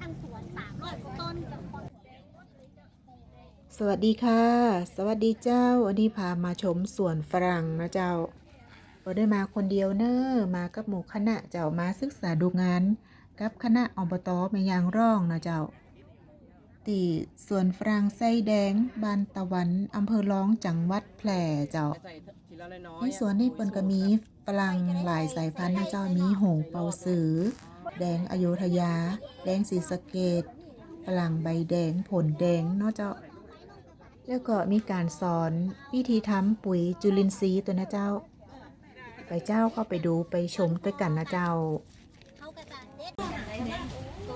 ทางสวนสามร้อยต้นกับคนสวัสดีค่ะ สวัสดีเจ้า วันนี้พามาชมสวนฝรั่งนะเจ้าบ่ได้มาคนเดียวเนอะมากับหมู่คณะเจ้ามาศึกษาดูงาน กับคณะอบตแม่ยางร่องนะเจ้า ตีสวนฝรั่งไส้แดงบานตะวันอำเภอร้องจังหวัดแพร่เจ้าส่ทีละน้อยในสวนนี่เปิ้นก็มีฝรั่งหลายสายพันธุ์นะเจ้ามีหงเปาสือ แดงอโยธยา แดงสีสะเกตฝรั่งใบแดงผลแดงเนาะเจ้า แล้วก็มีการสอนวิธีทำปุ๋ยจุลินทรีย์ตัวนะเจ้า ไปเจ้าเข้าไปดูไปชมด้วยกันนะเจ้าเขากระจายเด็ดเข้าไปในตร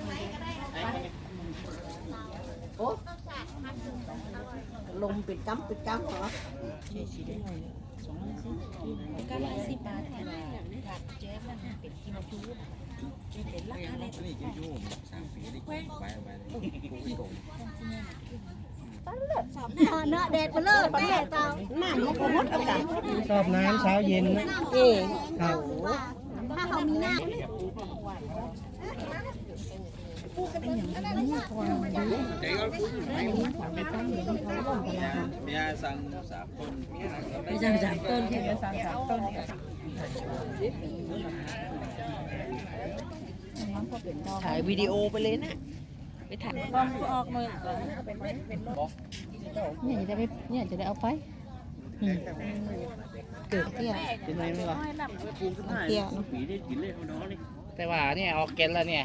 งไหนก็ได้โอ้ต้องจัดมันถึงอร่อย ลมเปิดกั๊มเปิดกั๊มเหรอก็ร้อยสิบบาทค่ะถัดเจ๊มันเป็นกิโลทูบเป็นราคาเล็กนี่จะยุ่งสามปีได้กินไปไปเลยโกงพอเนาะแดดมาเลิกแม่เจ้าหน้ามันก็มดอากาศชอบน้ำเช้าเย็นนะเอครับถ้าเขามีหน้า เจ๊ก็เมียสั่งสามคนเมียสั่งไม่ใช่สามต้นแค่สามสามต้นถ่ายวิดีโอไปเลยนะไปถ่ายต้องออกมือก่อนเนี่ยจะไปเนี่ยจะได้เอาไปเกิดเตี้ยเป็นไรไหมวะเตี้ยปีได้กินเลยเขาน้องนี่แต่ว่าเนี่ยออกแกนแล้วเนี่ย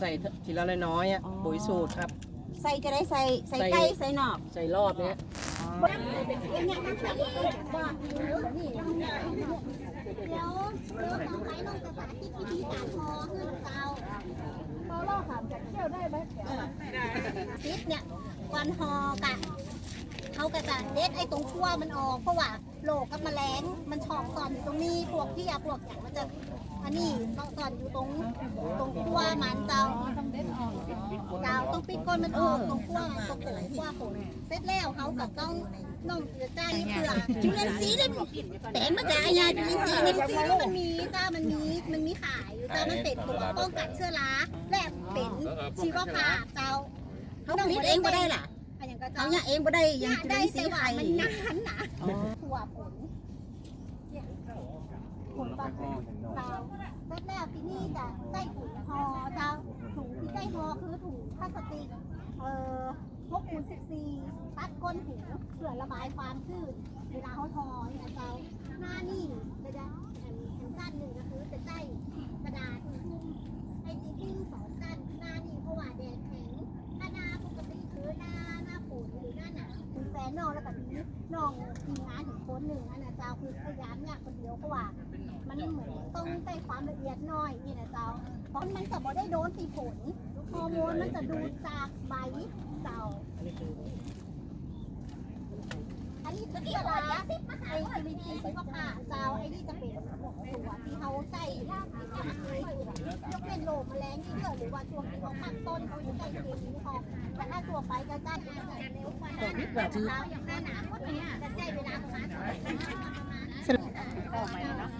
ใส่ทีละน้อยอะปุ๋ยสูตรครับ ใส่จะได้ใส่ใส่ไก่ใส่หนอกใส่รอบเนี้ยเนี่ยมันใส่บ้านี่แล้วแล้วต้องใช้ลงกระสาที่พิธีการพอคือเจ้าพอล่อขามจากเที่ยวได้ไหมติดเนี่ยวันฮอกะ เขากระจะเด็ดไอ้ตรงขั้วมันออกเพราะว่าโลกกับแมลงมันชอบซ่อนอยู่ตรงนี้พวกที่ยาพวกอย่างมันจะอันนี้ต้องซ่อนอยู่ตรงตรงขั้วมันเจ้าเจ้าต้องปิดก้นมันออกตรงขั้วตรงโขนขั้วโขนเสร็จแล้วเขาก็ต้องน้องเกลือใจเกลือจุลินทรีย์ได้แต่มาจากยาจุลินทรีย์ในซีนี่มันมีจ้ามันมีมันมีขายอยู่จ้ามันเป็นตัวป้องกันเชื้อราและเป็นชีวภาพเจ้าเขาผลิตเองก็ได้ล่ะ อันอย่างก็เอาเจ้าเนี่ยเองก็ได้ออายยากกจุได้ลินทรีแต่ย์ไทว่ายมันนานนะถั่วผลผลตอนเราเสร็จแล้วที่นี่จะใส่ถุงห่อเจ้าถุงที่ใส่ห่อคือถุงพลาสติกเอ่อพกคูณสิบสี่ตัดก้นถุงเพื่อระบายความชื้นเวลาเขาทอเนี่ยเจ้าหน้านี่จะจะอันอันสั้นหนึ่งก็คือจะใส่กระดาษทุ่มไอ้ที่ทิ้งสองสั้นหน้านี่เพราะว่าแดดแน้องแล้วแบบนี้น้องทีมงานถึงคนหนึ่งอันน่ะเจ้าคือพยายามเนี่ยคนเดียวเพราะว่า มันเหมือนต้องใส่ความละเอียดหน่อยนี่นะเจ้าเพราะมันจะบ่ได้โดนตีผลฮอร์โมนมันจะดูดจากใบเจ้าอันนี้คือที่ว่าไอ้จุลินทรีย์ที่ว่าผ่าเจ้าไอ้นี่จะเป็นตัวที่เขาใส่ที่ทำให้ยกเป็นโรคแมลงที่เกิดหรือว่าช่วงที่เขาปักต้นเขาจะใส่เคมีเขาแต่ถ้าตัวไปจะใส่อาจจะเร็วกว่านั้นเช้าอย่างหน้าหนาวเนี่ยจะใช้เวลาประมาณสองชั่วโมงประมาณนั้น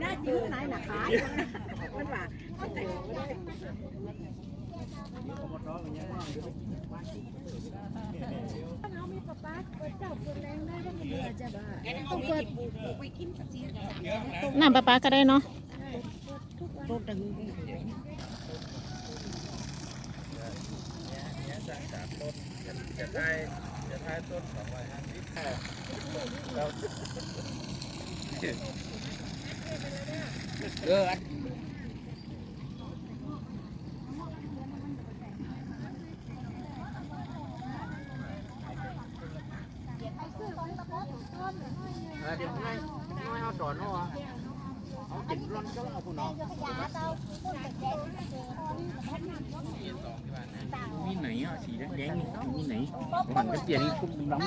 หน้าจิ้มไหนหนักขามันว่าน้ำปลาปลาก็ได้เนาะ โรคดังจะทายจะทายต้นสองร้อยห้าสิบเอออันเออเดี๋ยวให้ให้เอาสอนเนาะเอาติดร้อนก็เอาคุณน้อง มีไหนอะสี แดงๆนี่มีไหนมันก็เปลี่ยนนี่คุ้มน้ำ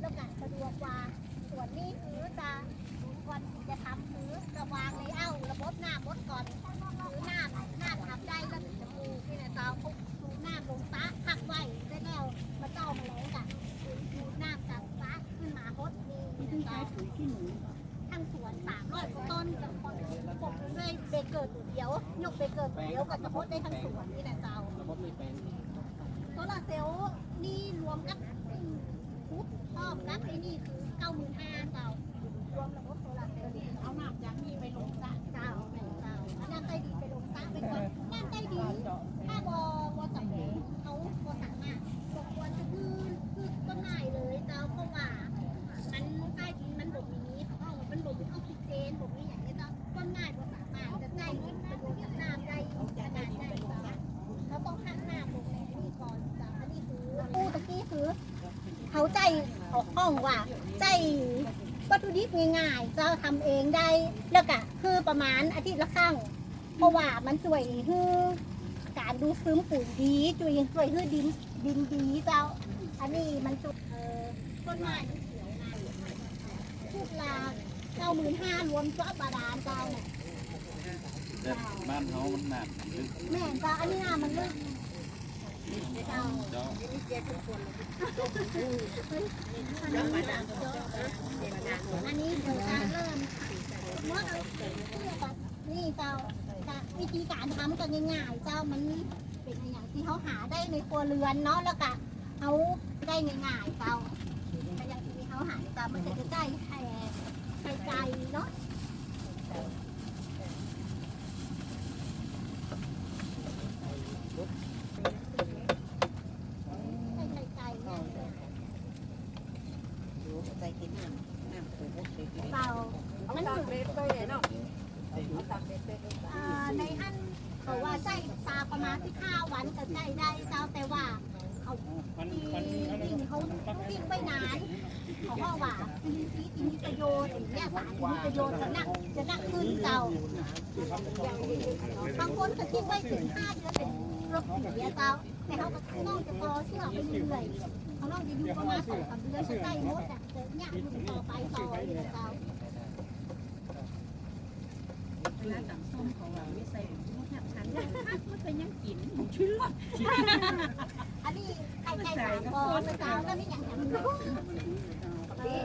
แล้วก็สะดวกกว่าส่วนนี้คือตาก่อนที่จะทำคือจะวางเลยเอ้าระบบหน้ามดก่อนคือหน้าหน้าทำได้แล้วถึงจะปลูกนี่นะเจ้าปุ๊บดูหน้าลงตะพักไว้ได้แล้วมาเจ้ามาแล้วกันดูหน้าจากตะขึ้นมาฮด นี่นะเจ้าทั้งสวนสามร้อยกว่าต้นจะปลูกด้วยเบเกิดตัวเดียวยกเบเกิดตัวเดียวกับจะฮดได้ทั้งสวนนี่นะเจ้าโซลาเซลล์นี่รวมกับปุ๊บพร้อมกับไอ้นี่คือเก้าหมื่นห้าเจ้ารวมระบบโซลาเซลล์นี่เอาหน้ำจากนี่ไปลงสระเจ้าแม่เจ้าเอาน้ำใต้ดินไปลงสระไปก่อนน้ำใต้ดินถ้าบอบอสำเร็จเขาบอสามารถบกวนจะคือคือต้นไม้เลยเจ้าเพราะว่ามันใต้ดินมันบ่มีเขาเอามันบ่มีออกซิเจนบ่มีอย่าง นี้เจ้าต้นบอสามารถจะได้ประโยชน์จากน้ำได้ขนาดได้เจ้าต้องหันน้าลงในนี่ก่อนจ้ะอันนี้คือปูตะกี้คือเขาใจออกห้องว่า ใจวัตถุดิบง่ายๆจ้าทำเองได้แล้วก็คือประมาณอาทิตย์ละครั้งเพราะว่ามันช่วยคือ การดูซึมปุ๋ยดีช่วยช่วยคือดินดินดีเจ้า อันนี้มันจุดเอ่อต้นไม้มันเขียวนะชุดละ เก้าหมื่นห้ารวมเจ้าบาดาลเจ้าเนี่ยบ้านเขามันหนักแม่นเจ้าอันนี้น่ะมันลึกเจ้าเจ้าอันนี้เดี๋ยวจะเริ่มเมื่อเรานี่เจ้าจะวิธีการทำกันง่ายๆเจ้ามันเป็นอย่างที่เขาหาได้ในครัวเรือนเนาะแล้วก็เขาได้ง่ายๆเจ้าแต่อย่างที่เขาหาเจ้ามันจะได้แค่ไข่ไก่เนาะไข่ไข่ไก่เนี่ย ใจกินน้ำน้ำเปิดพวกเด็ก เปล่ามันเหมือนอ่าในอันเขาว่าใจตาประมาณที่ข้าวันจะใจได้เจ้าแต่ว่าเขาที่วิ่งเขาวิ่งไปนานเขาบอกว่าอินทรีย์ที่ มีประโยชน์อย่างเงี้ยสารมีประโยชน์จะนักจะนักขึ้นเจ้าบางคนก็คิดไว้ถึงห้าเดือนเป็นรถเสียเจ้าแต่เขาก็น้องจะต่อเชื่อไปเรื่อยเขาน้องจะอยู่ประมาณสองสามเดือนใกล้หมดอะแต่เนี่ยอยู่ต่อไปต่อเลยเจ้าเวลาตำส้มของเราไม่ใส่มะขามชั้นมันเป็นยังกินชื่ออันนี้ไข่ไก่สามฟองนะเจ้าแล้วนี่อย่างอย่างนี้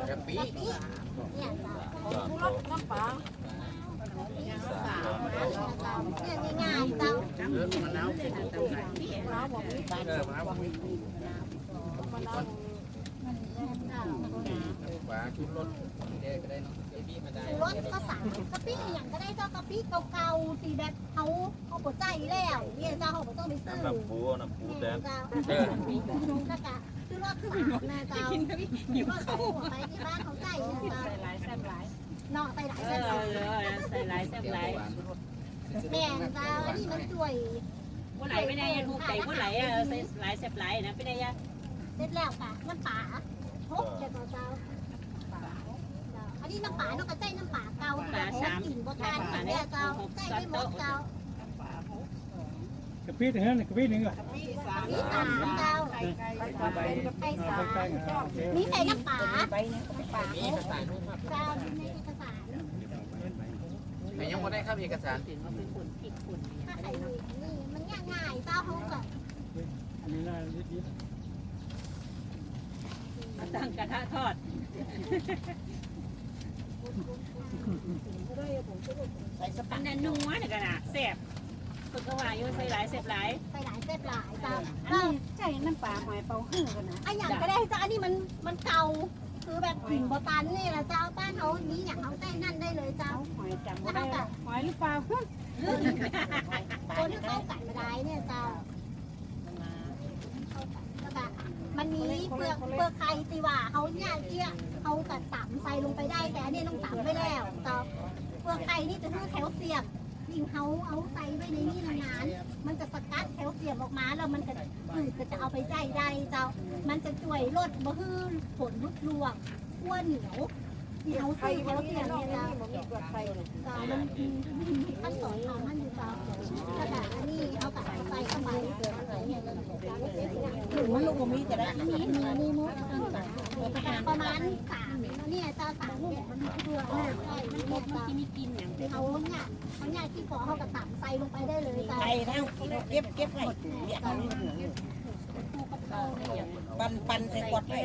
กะปิเนี่ยเจ้ารสน้ำปลาเนี่ยง่ายๆเจ้าเออมะนาวเออมะนาวปลาชุดรสแดงก็ได้เนาะไอ้พี่มาได้รสก็สั่งกะปิอย่างก็ได้เจ้ากะปิเก่าๆตีแบบเขาเขาปวดใจแล้วเนี่ยเจ้าเขาต้องไปซื้อน้ำปูน้ำปูแดงเจ้าก็กะซื้ รสสามนะเจ้าหิวเขาไปที่บ้านเขาใจเนี่ยใส่หลายแซ่บหลายนอกไปหลายเอเส้นอใส่หลายแซ่บหลายแม่เจ้าอันนี้มันช่วยผู้ไหลไม่ได้ยังถูกใจผู้ไหลอะใส่หลายแซ่บหลายนะไม่ได้ยังเสร็จแล้วค่ะน้ำปลาพกเดี๋ยวเจ้าอันนี้น้ำปลาเนาะก็ใจน้ำปลาเก่าแต่โหกลิ่นบ่ทานเนี่ยเจ้าใจไม่หมดเจ้า กระปิดเฮ้ยกระปิดหนึ่งอะนี่สามเจ้าไข่สามนี่ใส่น้ำปลามีเอกสารด้วยครับเจ้าในเอกสารแต่ยังไม่ได้ครับเอกสารถึงมาเป็นคนผิดคนถ้าไข่นี่มันง่ายๆเจ้าเขาแบบมีหน้านิดนิดตั้งกระทะทอดใส่สปันนันนัวเนี่ยกันนะแซ่บ ฝึกกว่าอยู่ใส่หลายแซ่บหลายใส่หลายเส้นหลายเจ้าอันนี้ใช่น้ำปลาหอยเป่าหื้อกันนะอันอย่างก็ได้เจ้าอันนี้มันมันเก่าคือแบบกลิ่นโบตันนี่แหละเจ้าบ้านเขานี้อย่างเขาใต้นั่นได้เลยเจ้าหอยจำไม่ได้หอยหรือเปล่าคนที่เข้ากัดมาได้เนี่ยเจ้ามันมีเปลือกเปลือกไข่ตีว่าเขาเนี่ยเกี้ยเขากัดต่ำใส่ลงไปได้แต่อันนี้ต้องต่ำไว้แล้วแต่เปลือกไข่นี่จะคือแคลเซียม ยิ่งเขาเอาใส่ไว้ในนี้นานๆมันจะสกัดแคลเซียมออกมาแล้วมันก็พืชก็จะเอาไปใจได้เจ้า มันจะช่วยลดบ่ฮือผลรุดรวงขั้วเหนียวที่เขาซื้อแคลเซียมเนี่ยเจ้าเจ้ามันมีขั้นตอนของมันอยู่เจ้ากระดาษอันนี้เอากระดาษใส่เข้าไปหรือว่าลูกมีแต่ละอันนี้มีนี่มุกประมาณสาม เนี่ยเจ้าสามเนี่ยมันตัวมากมันเม็ดที่มีกินอย่างเขาเนี่ยเขาเนี่ยที่ขอเขากระตับใส่ลงไปได้เลยเจ้าไปทั้งเก็บเก็บไว้เนี่ยตอนนี้ปันปันใส่กดไว้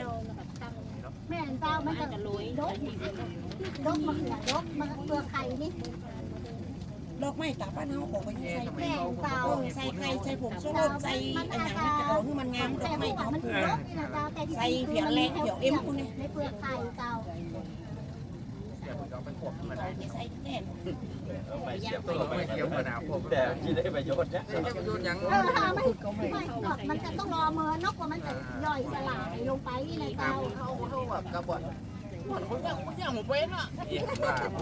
แม่เจ้ามันจะลอยดกดกมะเขือดกมะเขือไข่นี่ดอกไม้ตาบ้านเฮาออกไปใส่แม่เจ้าเออใส่ไข่ใส่ผงชูรสใส่อันหยังมันจะออกให้มันงามดอกไม้หอมมันถูกลบนี่เจ้าใส่เผียวแรงเผียวเอ็มพวกนี้ในเปลือกไข่เจ้าเดี๋ยวเรา ไปขวบมาได้ใส่แน่นไปเสียบตัวไปเสียบกระดาษพวกแต่ที่ได้ประโยชน์เนี่ยได้ประโยชน์ยังเออถ้าไม่ไม่หมดมันจะต้องรอเมินนกว่ามันจะย่อยสลายลงไปนี่นเจ้าเขาเขาแบบกระบดหมดคนยังคนยังหัวเป็นอะ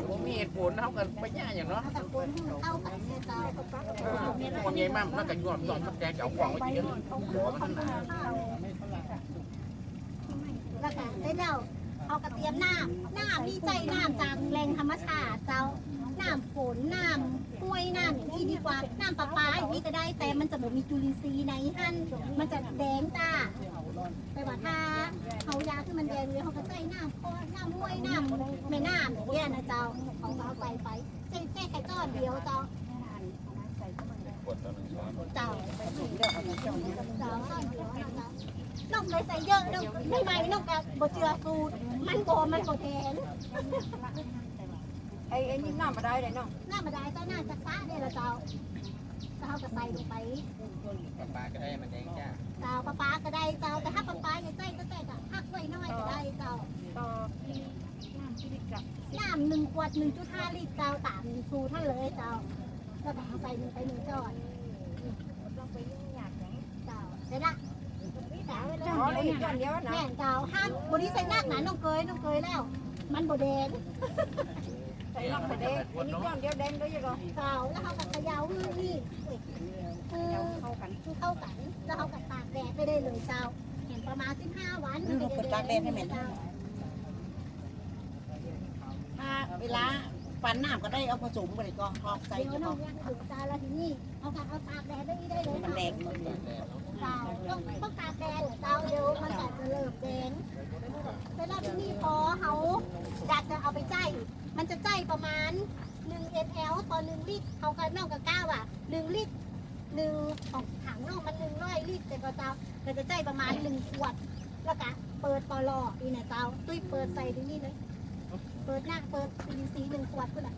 ผมมีเหตุผลเท่ากันไปย่างอย่างเนาะเอาแต่คนให้มันเนี่ยเจ้าคนใหญ่มากแล้วก็ยอมยอมมันแกเจ้าของไว้เยอะหัวมันหนาแล้วก็ได้เจ้า เอากระเทียมน้ำน้ำมีใจน้ำจากแหล่งธรรมชาติเจ้าน้ำฝนน้ำห้วยน้ำอย่างนี้ดีกว่าน้ำประปาอย่างนี้ก็ได้แต่มันจะแบบมีจุลินทรีย์ในหั่นมันจะแดงจ้าไปว่าถ้าเขายาคือมันแดงเลยเขาก็ใส่น้ำพอน้ำห้วยน้ำแม่น้ำอย่างเงี้ยนะเจ้าเขาก็เอาใส่ไปใส่แค่แค่ก้อนเดียวเจ้าเจ้าเจ้าก้อนเดียวนะเจ้านกเลยใส่เยอะนกไม่ไหมนกกับบเจือสูตร มันโกมันโกแทนไอ้ไอ้นี่น้ำมาได้เลยเนาะหน้ามาได้เจ้าหน้าจะฟ้าเนี่ยละเจ้าเจ้าก็ใส่ลงไปปลาก็ได้มันแดงจ้าเจ้าปลาปลาก็ได้เจ้าแต่ถ้าปลาปลาอย่าใส่ก็ใส่ก็พักไว้น้อยก็ได้เจ้าน้ำหนึ่งขวดหนึ่งจุดห้าลิตรเจ้าตามสูท่านเลยเจ้าแล้วก็เอาใส่หนึ่งไปหนึ่งจอดเจ้าเสร็จละ อ๋อนี่ก้อนเดียวนะ แม่นเจ้าห้ามบริใส่นักหนาน้องเกยน้องเกยแล้ว มันบดแดงใส่ลงไปเด้อันนี้ก้อนเดียวแดงด้วยยังไงเจ้าแล้วเขาก็เขยาวฮือนี่คือเข้ากันคือเข้ากัน แล้วเขาก็ตากแดดไปได้เลยเจ้าเห็นประมาณสิบห้าวันเจ้าถ้าเวลาปันน้ำก็ได้เอาผสมกันเลยก็พอกใส่เดี๋ยวจะน้พอองยังถึงตาแล้วทีนี้เอากเอาตากแดดได้ได้เลยมันแดค่ะงเปล่าต้องต้องตากแดดเตาเดียวมันจะเริ่มแดงเสร็จแล้วทีนี้พอเขาอยากจะเอาไปใจมันจะใจประมาณ1 ml ต่อ1ลิตรเขาก็นอกกับก้าวอะ1ลิตรหนึ่งของถังนอกมัน100ลิตรแต่ก็เจ้าก็จะใจประมาณ1ขวด แล้วก็เปิดปลออีเนี่ยเจ้าตุ้ยเปิดใส่ที่นี่เลยเปิดหน้าเปิดปีสีหนึ่งขวดก็ได้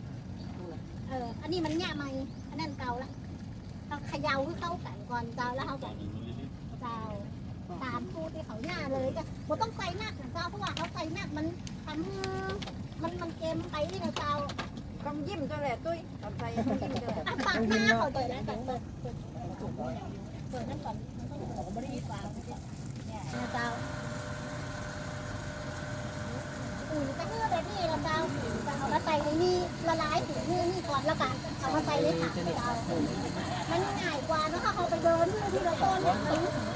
เอออันนี้มันแง่ใหมอันนั้นเก่าละเราเขย่าให้เข้ากันก่อนเจ้าแล้วเขาก็ เจ้า ตามสูตรที่เขาย่าเลยจ้ะบ่ต้องใส่หนักนะเจ้าเพราะว่าเขาใส่หนักมันทำให้มันมันเกมไปนี่นะเจ้าต้องยิ้มตัวแหละตุ้ยตอนใส่ต้องยิ้มตัวแหละอะปากหน้าเขาเปิดแล้วเปิดเปิดเปิดเปิดนั่นก่อนมันต้องของบริษัทเนี่ยนะเจ้าอุ่นก็เนื้อแบบนี้นะเจ้าเอามาใส่ในนี่ละลายถึงนี่นี่ก่อนแล้วกันเอามาใส่ในถังเจ้ามันง่ายกว่าเนอะถ้าเขาไปเดินที่ที่เราต้นเนี่ยเสียเวลาอ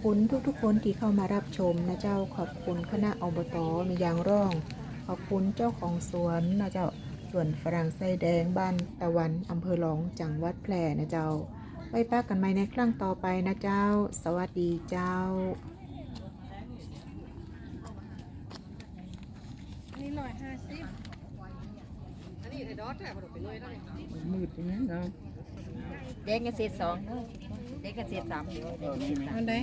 เคุณทุกๆคนที่เข้ามารับชมนะเจ้าขอบคุณคณะอบตมียางร่อง ขอบคุณเจ้าของสวนนะเจ้าสวนฝรั่งไส้แดงบ้านตะวันอำเภอหลองจังหวัดแพร่นะเจ้าไว้ปากกันใหม่ในครั้งต่อไปนะเจ้า สวัสดีเจ้ามืดไปนั้นเนาะแดงกันเศษสองเด้อแดงกันเศษสามเดียวเออมีไหมอันใด